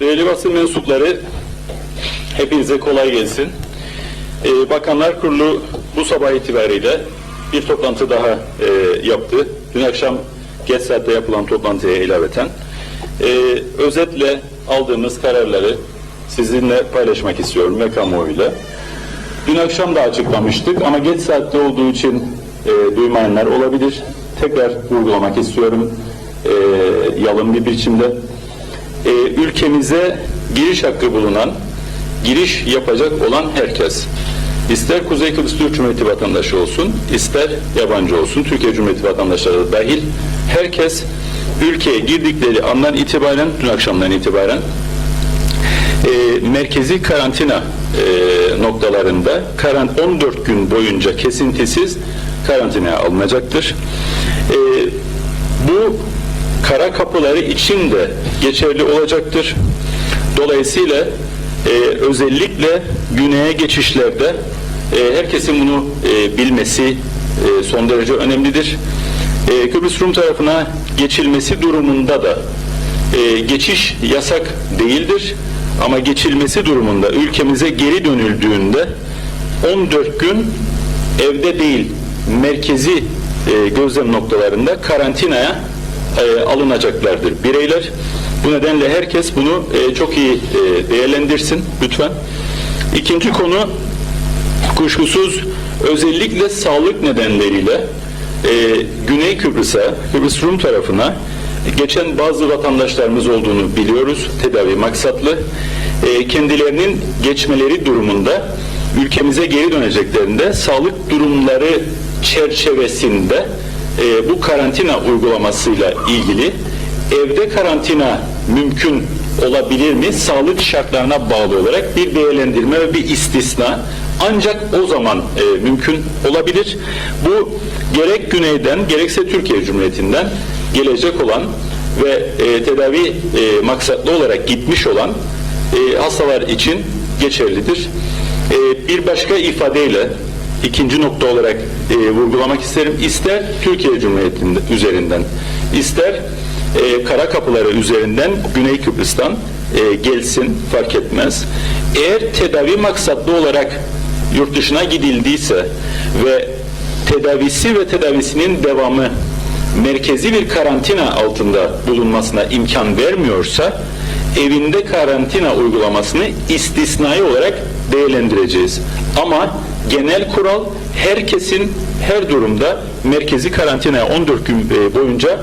Değerli basın mensupları, hepinize kolay gelsin. Ee, Bakanlar Kurulu bu sabah itibariyle bir toplantı daha e, yaptı. Dün akşam geç saatte yapılan toplantıya ilaveten. e, özetle aldığımız kararları sizinle paylaşmak istiyorum ve kamuoyuyla. Dün akşam da açıklamıştık ama geç saatte olduğu için e, duymayanlar olabilir. Tekrar vurgulamak istiyorum e, yalın bir biçimde. E, ülkemize giriş hakkı bulunan, giriş yapacak olan herkes, ister Kuzey Kıbrıs Türk Cumhuriyeti vatandaşı olsun, ister yabancı olsun, Türkiye Cumhuriyeti vatandaşları da dahil, herkes ülkeye girdikleri andan itibaren, dün akşamdan itibaren e, merkezi karantina e, noktalarında karan 14 gün boyunca kesintisiz karantinaya alınacaktır. E, bu kara kapıları için de geçerli olacaktır. Dolayısıyla e, özellikle güneye geçişlerde e, herkesin bunu e, bilmesi e, son derece önemlidir. E, Kıbrıs Rum tarafına geçilmesi durumunda da e, geçiş yasak değildir. Ama geçilmesi durumunda ülkemize geri dönüldüğünde 14 gün evde değil merkezi e, gözlem noktalarında karantinaya e, alınacaklardır bireyler. Bu nedenle herkes bunu e, çok iyi e, değerlendirsin lütfen. İkinci konu kuşkusuz özellikle sağlık nedenleriyle Güney Kıbrıs'a, Kıbrıs Rum tarafına geçen bazı vatandaşlarımız olduğunu biliyoruz tedavi maksatlı. Kendilerinin geçmeleri durumunda ülkemize geri döneceklerinde sağlık durumları çerçevesinde e, bu karantina uygulamasıyla ilgili evde karantina mümkün olabilir mi? Sağlık şartlarına bağlı olarak bir değerlendirme ve bir istisna ancak o zaman e, mümkün olabilir. Bu gerek güneyden gerekse Türkiye Cumhuriyeti'nden gelecek olan ve e, tedavi e, maksatlı olarak gitmiş olan e, hastalar için geçerlidir. E, bir başka ifadeyle ikinci nokta olarak e, vurgulamak isterim. İster Türkiye Cumhuriyeti'nde üzerinden, ister e, kara kapıları üzerinden Güney Kıbrıs'tan e, gelsin fark etmez. Eğer tedavi maksatlı olarak yurt dışına gidildiyse ve tedavisi ve tedavisinin devamı merkezi bir karantina altında bulunmasına imkan vermiyorsa evinde karantina uygulamasını istisnai olarak değerlendireceğiz. Ama genel kural herkesin her durumda merkezi karantinaya 14 gün e, boyunca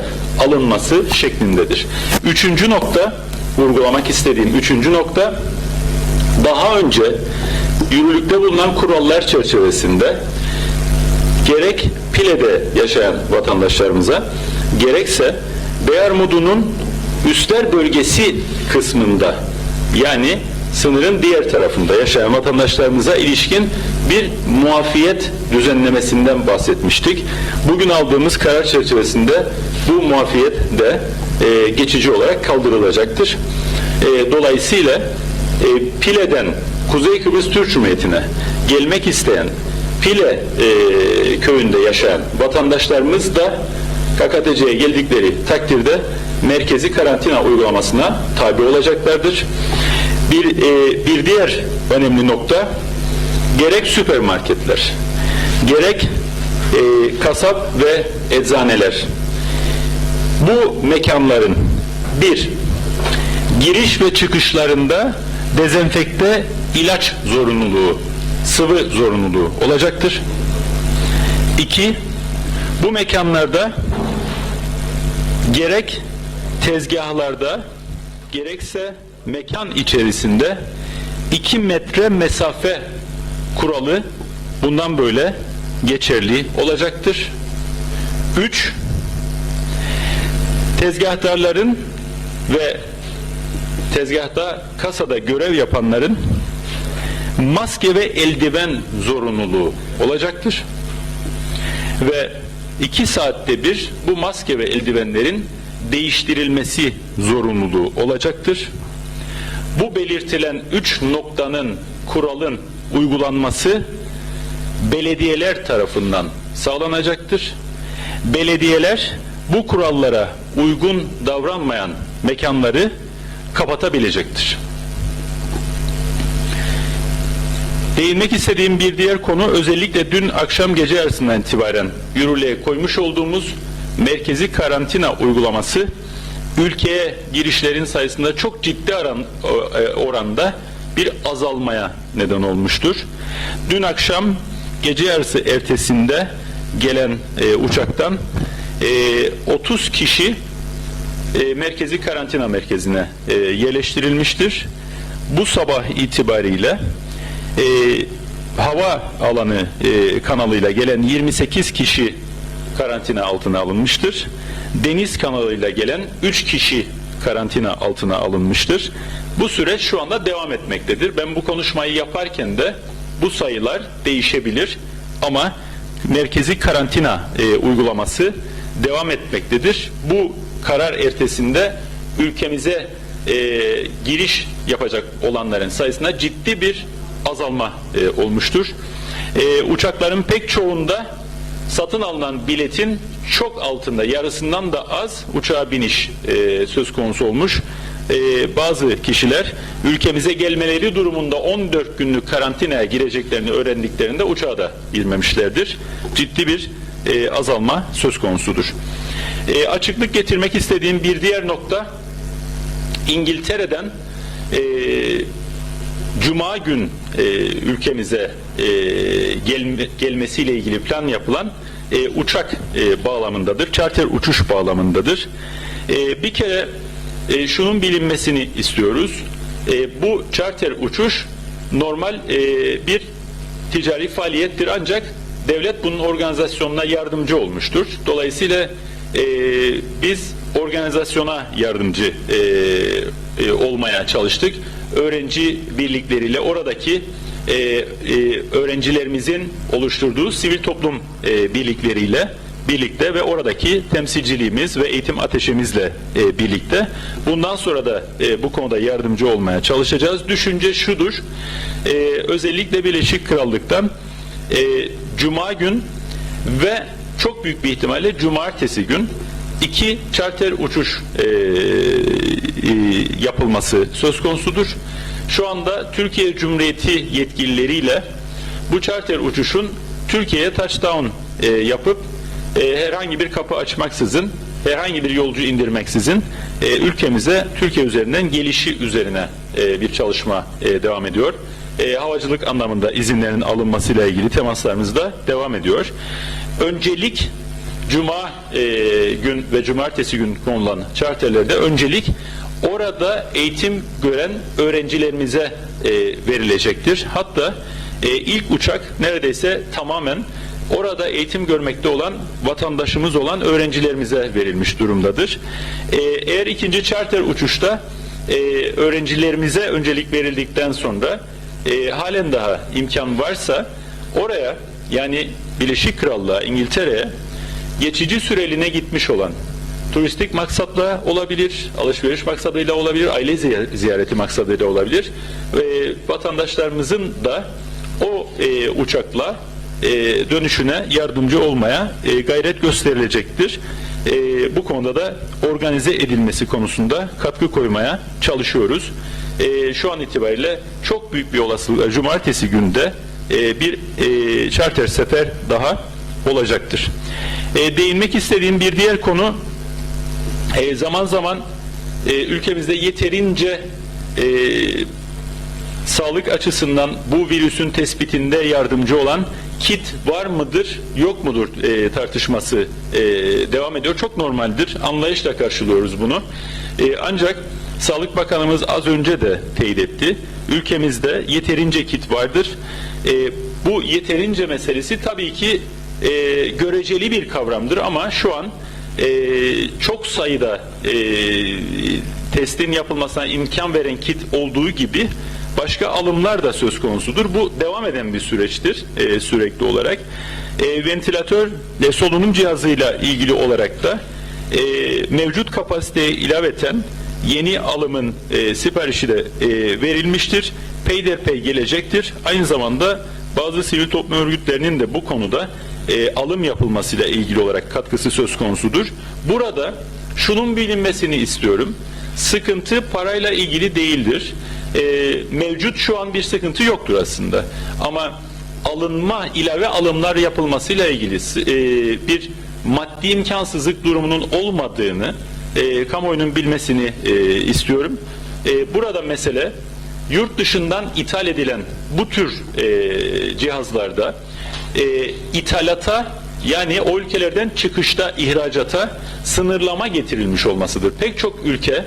alınması şeklindedir. Üçüncü nokta, vurgulamak istediğim üçüncü nokta, daha önce yürürlükte bulunan kurallar çerçevesinde gerek Pile'de yaşayan vatandaşlarımıza gerekse Beyarmudu'nun üstler bölgesi kısmında yani sınırın diğer tarafında yaşayan vatandaşlarımıza ilişkin bir muafiyet düzenlemesinden bahsetmiştik. Bugün aldığımız karar çerçevesinde bu muafiyet de e, geçici olarak kaldırılacaktır. E, dolayısıyla e, Pile'den Kuzey Kıbrıs Türk Cumhuriyeti'ne gelmek isteyen Pile e, köyünde yaşayan vatandaşlarımız da KKTC'ye geldikleri takdirde merkezi karantina uygulamasına tabi olacaklardır. Bir, e, bir diğer önemli nokta gerek süpermarketler, gerek e, kasap ve eczaneler bu mekanların bir giriş ve çıkışlarında dezenfekte ilaç zorunluluğu, sıvı zorunluluğu olacaktır. İki, bu mekanlarda gerek tezgahlarda gerekse mekan içerisinde 2 metre mesafe kuralı bundan böyle geçerli olacaktır. 3 tezgahtarların ve tezgahta kasada görev yapanların maske ve eldiven zorunluluğu olacaktır. Ve iki saatte bir bu maske ve eldivenlerin değiştirilmesi zorunluluğu olacaktır. Bu belirtilen üç noktanın, kuralın uygulanması belediyeler tarafından sağlanacaktır. Belediyeler bu kurallara uygun davranmayan mekanları kapatabilecektir. Değinmek istediğim bir diğer konu özellikle dün akşam gece yarısından itibaren yürürlüğe koymuş olduğumuz merkezi karantina uygulaması ülkeye girişlerin sayısında çok ciddi aran, e, oranda bir azalmaya neden olmuştur. Dün akşam gece yarısı ertesinde gelen e, uçaktan e, 30 kişi e, merkezi karantina merkezine e, yerleştirilmiştir. Bu sabah itibariyle e, hava alanı e, kanalıyla gelen 28 kişi karantina altına alınmıştır. Deniz kanalıyla gelen 3 kişi karantina altına alınmıştır. Bu süreç şu anda devam etmektedir. Ben bu konuşmayı yaparken de bu sayılar değişebilir ama merkezi karantina e, uygulaması devam etmektedir. Bu karar ertesinde ülkemize e, giriş yapacak olanların sayısında ciddi bir azalma e, olmuştur. E, uçakların pek çoğunda satın alınan biletin çok altında, yarısından da az uçağa biniş e, söz konusu olmuş. E, bazı kişiler ülkemize gelmeleri durumunda 14 günlük karantinaya gireceklerini öğrendiklerinde uçağa da girmemişlerdir. Ciddi bir e, azalma söz konusudur. E, açıklık getirmek istediğim bir diğer nokta İngiltere'den e, Cuma gün e, ülkemize e, gelme, gelmesiyle ilgili plan yapılan e, uçak e, bağlamındadır. Charter uçuş bağlamındadır. E, bir kere e, şunun bilinmesini istiyoruz. E, bu charter uçuş normal e, bir ticari faaliyettir ancak devlet bunun organizasyonuna yardımcı olmuştur. Dolayısıyla e, biz organizasyona yardımcı e, e, olmaya çalıştık. Öğrenci birlikleriyle oradaki e, e, öğrencilerimizin oluşturduğu sivil toplum e, birlikleriyle birlikte ve oradaki temsilciliğimiz ve eğitim ateşimizle e, birlikte bundan sonra da e, bu konuda yardımcı olmaya çalışacağız. Düşünce şudur, e, özellikle Birleşik Krallık'tan e, Cuma gün ve çok büyük bir ihtimalle Cumartesi gün iki charter uçuş e, e, yapılması söz konusudur. Şu anda Türkiye Cumhuriyeti yetkilileriyle bu charter uçuşun Türkiye'ye touchdown e, yapıp e, herhangi bir kapı açmaksızın, herhangi bir yolcu indirmeksizin e, ülkemize Türkiye üzerinden gelişi üzerine e, bir çalışma e, devam ediyor. E, havacılık anlamında izinlerin alınmasıyla ilgili temaslarımız da devam ediyor. Öncelik Cuma e, gün ve Cumartesi gün konulan charterlerde öncelik orada eğitim gören öğrencilerimize e, verilecektir. Hatta e, ilk uçak neredeyse tamamen orada eğitim görmekte olan vatandaşımız olan öğrencilerimize verilmiş durumdadır. E, eğer ikinci charter uçuşta e, öğrencilerimize öncelik verildikten sonra e, halen daha imkan varsa oraya yani Birleşik Krallığa, İngiltere'ye geçici süreliğine gitmiş olan turistik maksatla olabilir, alışveriş maksadıyla olabilir, aile ziyareti maksadıyla olabilir ve vatandaşlarımızın da o e, uçakla e, dönüşüne yardımcı olmaya e, gayret gösterilecektir. E, bu konuda da organize edilmesi konusunda katkı koymaya çalışıyoruz. E, şu an itibariyle çok büyük bir olasılıkla cumartesi günde e, bir e, charter sefer daha olacaktır. E, değinmek istediğim bir diğer konu e, zaman zaman e, ülkemizde yeterince e, sağlık açısından bu virüsün tespitinde yardımcı olan kit var mıdır yok mudur e, tartışması e, devam ediyor. Çok normaldir. Anlayışla karşılıyoruz bunu. E, ancak Sağlık Bakanımız az önce de teyit etti. Ülkemizde yeterince kit vardır. E, bu yeterince meselesi tabii ki e, göreceli bir kavramdır ama şu an e, çok sayıda e, testin yapılmasına imkan veren kit olduğu gibi başka alımlar da söz konusudur. Bu devam eden bir süreçtir e, sürekli olarak. E, ventilatör ve solunum cihazıyla ilgili olarak da e, mevcut kapasiteye ilaveten yeni alımın e, siparişi de e, verilmiştir. Peyderpey gelecektir. Aynı zamanda bazı sivil toplum örgütlerinin de bu konuda e, alım yapılmasıyla ilgili olarak katkısı söz konusudur. Burada şunun bilinmesini istiyorum. sıkıntı parayla ilgili değildir. E, mevcut şu an bir sıkıntı yoktur aslında. Ama alınma, ilave alımlar yapılmasıyla ilgili e, bir maddi imkansızlık durumunun olmadığını e, kamuoyunun bilmesini e, istiyorum. E, burada mesele yurt dışından ithal edilen bu tür e, cihazlarda e, ithalata yani o ülkelerden çıkışta ihracata sınırlama getirilmiş olmasıdır. Pek çok ülke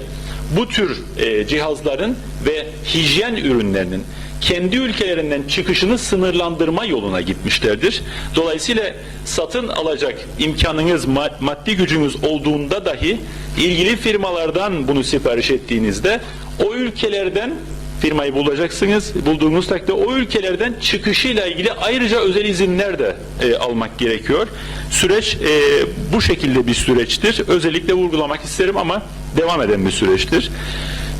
bu tür e, cihazların ve hijyen ürünlerinin kendi ülkelerinden çıkışını sınırlandırma yoluna gitmişlerdir. Dolayısıyla satın alacak imkanınız, ma- maddi gücünüz olduğunda dahi ilgili firmalardan bunu sipariş ettiğinizde o ülkelerden firmayı bulacaksınız. Bulduğunuz takdirde o ülkelerden çıkışıyla ilgili ayrıca özel izinler de e, almak gerekiyor. Süreç e, bu şekilde bir süreçtir. Özellikle vurgulamak isterim ama devam eden bir süreçtir.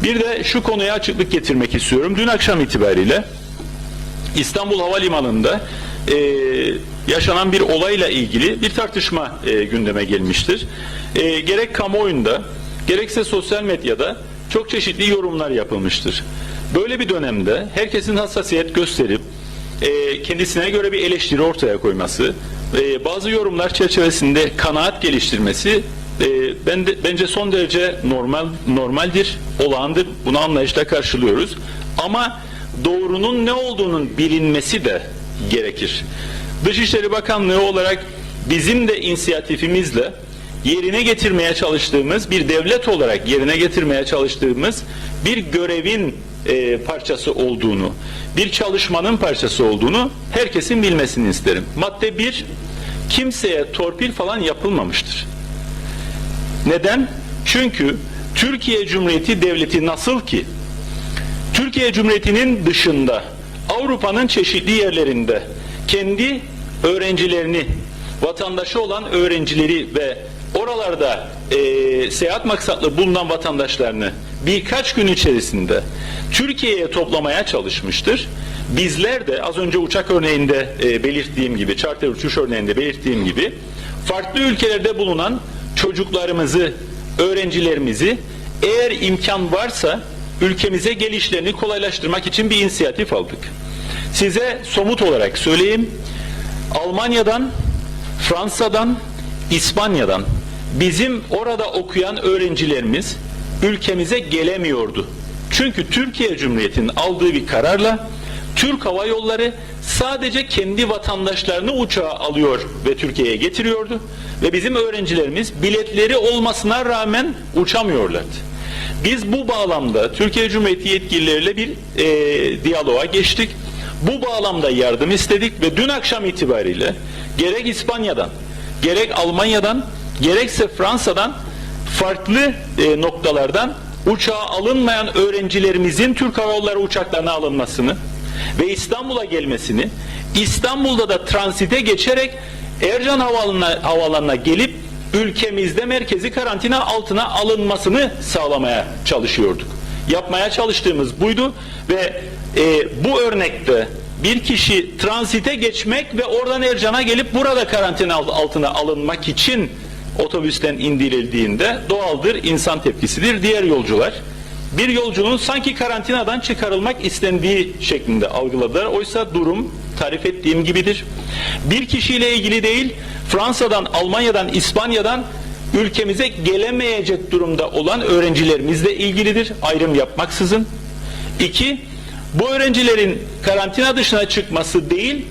Bir de şu konuya açıklık getirmek istiyorum. Dün akşam itibariyle İstanbul Havalimanı'nda e, yaşanan bir olayla ilgili bir tartışma e, gündeme gelmiştir. E, gerek kamuoyunda gerekse sosyal medyada çok çeşitli yorumlar yapılmıştır. Böyle bir dönemde herkesin hassasiyet gösterip e, kendisine göre bir eleştiri ortaya koyması, e, bazı yorumlar çerçevesinde kanaat geliştirmesi e, ben de, bence son derece normal normaldir, olağandır. Bunu anlayışla karşılıyoruz. Ama doğrunun ne olduğunun bilinmesi de gerekir. Dışişleri Bakanlığı olarak bizim de inisiyatifimizle yerine getirmeye çalıştığımız bir devlet olarak yerine getirmeye çalıştığımız bir görevin e, parçası olduğunu, bir çalışmanın parçası olduğunu herkesin bilmesini isterim. Madde 1 kimseye torpil falan yapılmamıştır. Neden? Çünkü Türkiye Cumhuriyeti Devleti nasıl ki Türkiye Cumhuriyeti'nin dışında Avrupa'nın çeşitli yerlerinde kendi öğrencilerini, vatandaşı olan öğrencileri ve oralarda e, seyahat maksatlı bulunan vatandaşlarını birkaç gün içerisinde Türkiye'ye toplamaya çalışmıştır. Bizler de az önce uçak örneğinde e, belirttiğim gibi, charter uçuş örneğinde belirttiğim gibi farklı ülkelerde bulunan çocuklarımızı, öğrencilerimizi eğer imkan varsa ülkemize gelişlerini kolaylaştırmak için bir inisiyatif aldık. Size somut olarak söyleyeyim. Almanya'dan, Fransa'dan, İspanya'dan bizim orada okuyan öğrencilerimiz ülkemize gelemiyordu. Çünkü Türkiye Cumhuriyeti'nin aldığı bir kararla Türk Hava Yolları sadece kendi vatandaşlarını uçağa alıyor ve Türkiye'ye getiriyordu. Ve bizim öğrencilerimiz biletleri olmasına rağmen uçamıyorlardı. Biz bu bağlamda Türkiye Cumhuriyeti yetkilileriyle bir e, diyaloğa geçtik. Bu bağlamda yardım istedik ve dün akşam itibariyle gerek İspanya'dan, gerek Almanya'dan, gerekse Fransa'dan farklı e, noktalardan uçağa alınmayan öğrencilerimizin Türk Hava Yolları uçaklarına alınmasını ve İstanbul'a gelmesini, İstanbul'da da transite geçerek Ercan Havaalanı'na, havaalanına gelip ülkemizde merkezi karantina altına alınmasını sağlamaya çalışıyorduk. Yapmaya çalıştığımız buydu ve e, bu örnekte bir kişi transite geçmek ve oradan Ercan'a gelip burada karantina altına alınmak için otobüsten indirildiğinde doğaldır, insan tepkisidir. Diğer yolcular bir yolcunun sanki karantinadan çıkarılmak istendiği şeklinde algıladılar. Oysa durum tarif ettiğim gibidir. Bir kişiyle ilgili değil, Fransa'dan, Almanya'dan, İspanya'dan ülkemize gelemeyecek durumda olan öğrencilerimizle ilgilidir. Ayrım yapmaksızın. İki, bu öğrencilerin karantina dışına çıkması değil,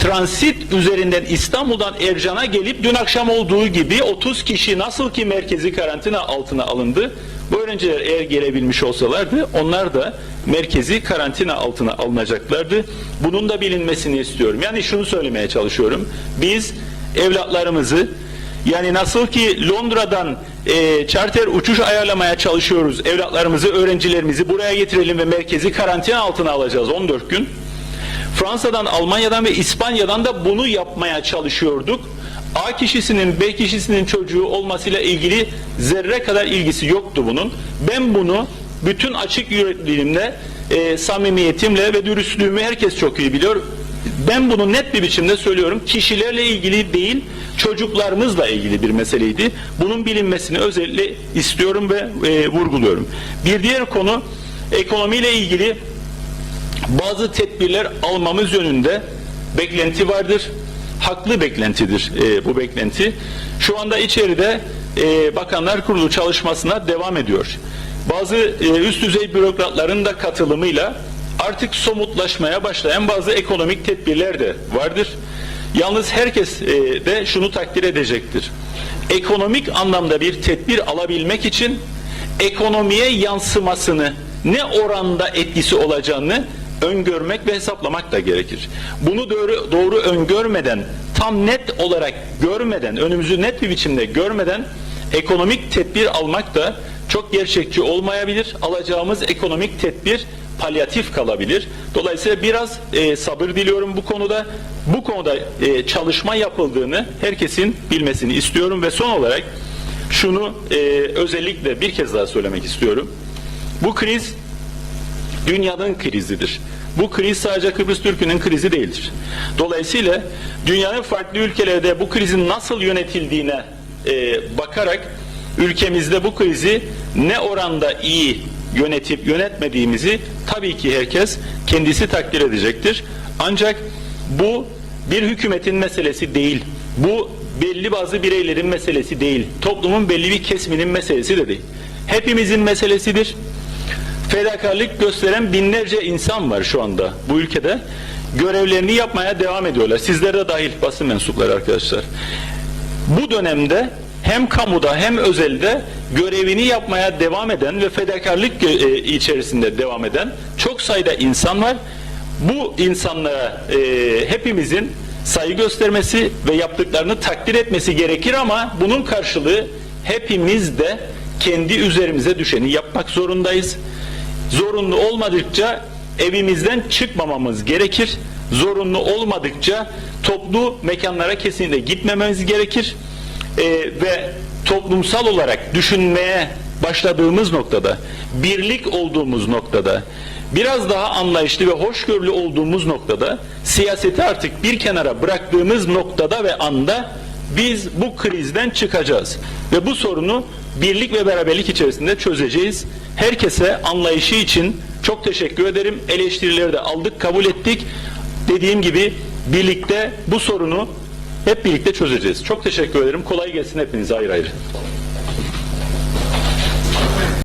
transit üzerinden İstanbul'dan Ercan'a gelip dün akşam olduğu gibi 30 kişi nasıl ki merkezi karantina altına alındı. Bu öğrenciler eğer gelebilmiş olsalardı onlar da merkezi karantina altına alınacaklardı. Bunun da bilinmesini istiyorum. Yani şunu söylemeye çalışıyorum. Biz evlatlarımızı yani nasıl ki Londra'dan e, charter uçuş ayarlamaya çalışıyoruz. Evlatlarımızı, öğrencilerimizi buraya getirelim ve merkezi karantina altına alacağız 14 gün. Fransa'dan, Almanya'dan ve İspanya'dan da bunu yapmaya çalışıyorduk. A kişisinin, B kişisinin çocuğu olmasıyla ilgili zerre kadar ilgisi yoktu bunun. Ben bunu bütün açık yürekliğimle, e, samimiyetimle ve dürüstlüğümü herkes çok iyi biliyor. Ben bunu net bir biçimde söylüyorum. Kişilerle ilgili değil, çocuklarımızla ilgili bir meseleydi. Bunun bilinmesini özellikle istiyorum ve e, vurguluyorum. Bir diğer konu ekonomiyle ilgili bazı tedbirler almamız yönünde beklenti vardır. Haklı beklentidir e, bu beklenti. Şu anda içeride e, Bakanlar Kurulu çalışmasına devam ediyor. Bazı e, üst düzey bürokratların da katılımıyla artık somutlaşmaya başlayan bazı ekonomik tedbirler de vardır. Yalnız herkes e, de şunu takdir edecektir. Ekonomik anlamda bir tedbir alabilmek için ekonomiye yansımasını ne oranda etkisi olacağını öngörmek ve hesaplamak da gerekir. Bunu doğru, doğru öngörmeden, tam net olarak görmeden, önümüzü net bir biçimde görmeden ekonomik tedbir almak da çok gerçekçi olmayabilir. Alacağımız ekonomik tedbir palyatif kalabilir. Dolayısıyla biraz e, sabır diliyorum bu konuda. Bu konuda e, çalışma yapıldığını herkesin bilmesini istiyorum ve son olarak şunu e, özellikle bir kez daha söylemek istiyorum. Bu kriz dünyanın krizidir. Bu kriz sadece Kıbrıs Türk'ünün krizi değildir. Dolayısıyla dünyanın farklı ülkelerde bu krizin nasıl yönetildiğine e, bakarak ülkemizde bu krizi ne oranda iyi yönetip yönetmediğimizi tabii ki herkes kendisi takdir edecektir. Ancak bu bir hükümetin meselesi değil. Bu belli bazı bireylerin meselesi değil. Toplumun belli bir kesiminin meselesi de değil. Hepimizin meselesidir fedakarlık gösteren binlerce insan var şu anda bu ülkede. Görevlerini yapmaya devam ediyorlar. Sizler de dahil basın mensupları arkadaşlar. Bu dönemde hem kamuda hem özelde görevini yapmaya devam eden ve fedakarlık e, içerisinde devam eden çok sayıda insan var. Bu insanlara e, hepimizin saygı göstermesi ve yaptıklarını takdir etmesi gerekir ama bunun karşılığı hepimiz de kendi üzerimize düşeni yapmak zorundayız. Zorunlu olmadıkça evimizden çıkmamamız gerekir. Zorunlu olmadıkça toplu mekanlara kesinlikle gitmememiz gerekir. Ee, ve toplumsal olarak düşünmeye başladığımız noktada, birlik olduğumuz noktada, biraz daha anlayışlı ve hoşgörülü olduğumuz noktada, siyaseti artık bir kenara bıraktığımız noktada ve anda biz bu krizden çıkacağız. Ve bu sorunu birlik ve beraberlik içerisinde çözeceğiz. Herkese anlayışı için çok teşekkür ederim. Eleştirileri de aldık, kabul ettik. Dediğim gibi birlikte bu sorunu hep birlikte çözeceğiz. Çok teşekkür ederim. Kolay gelsin hepinize ayrı ayrı.